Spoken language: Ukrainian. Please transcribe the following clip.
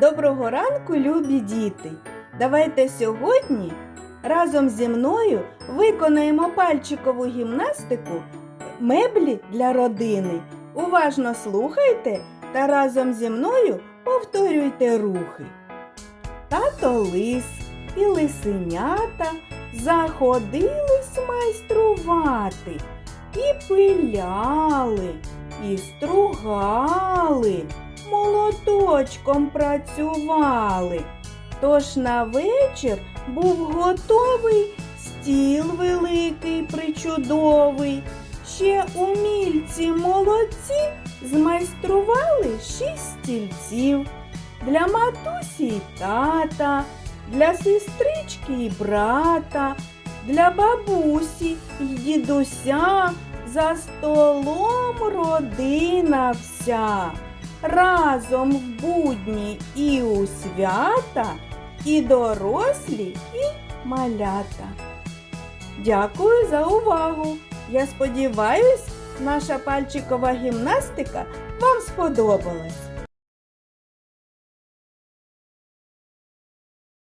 Доброго ранку, любі діти! Давайте сьогодні разом зі мною виконаємо пальчикову гімнастику меблі для родини. Уважно слухайте та разом зі мною повторюйте рухи. Тато лис і лисенята заходились майструвати і пиляли, і стругали, молоточком працювали. Тож на вечір був готовий стіл великий причудовий. Ще умільці молодці змайстрували шість стільців для матусі й тата, для сестрички й брата, для бабусі й дідуся, за столом родина вся. Разом в будні і у свята, і дорослі, і малята. Дякую за увагу! Я сподіваюсь, наша пальчикова гімнастика вам сподобалась.